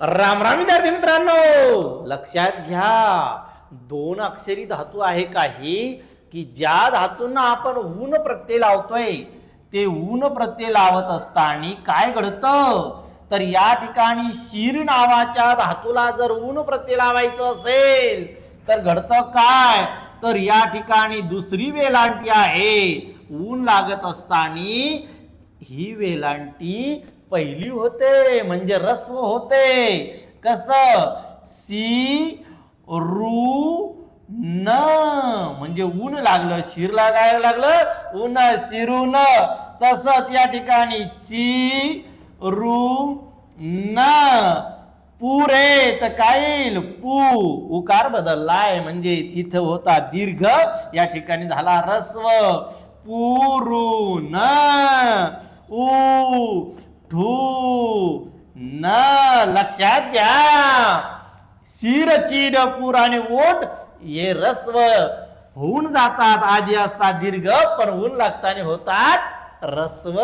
राम राम विद्यार्थी मित्रांनो लक्षात घ्या. दोन अक्षरी धातू आहे काही की ज्या धातूंना आपण ऊन प्रत्यय लावतोय ते ऊन प्रत्यय लावत असताना काय घडतं? तर या ठिकाणी शिर नावाच्या धातूला जर ऊन प्रत्यय लावायचं असेल तर घडतं काय? तर या ठिकाणी दुसरी वेलांटी आहे. ऊन लागत असताना ही वेलांटी पहिली होते म्हणजे रस्व होते. कस? सी रू न. म्हणजे ऊन लागलं शिर लागायला लागलं. ऊन शिरू न तसंच या ठिकाणी ची रू न. पुरे तर काय येईल पू. उकार बदललाय. म्हणजे इथं होता दीर्घ या ठिकाणी झाला रस्व. पुरून ऊ. थू न लक्षात घ्या. शिर चिर पूर आणि ओट हे रस्व होऊन जातात. आधी असतात दीर्घ पण ऊन लागताना होतात रस्व.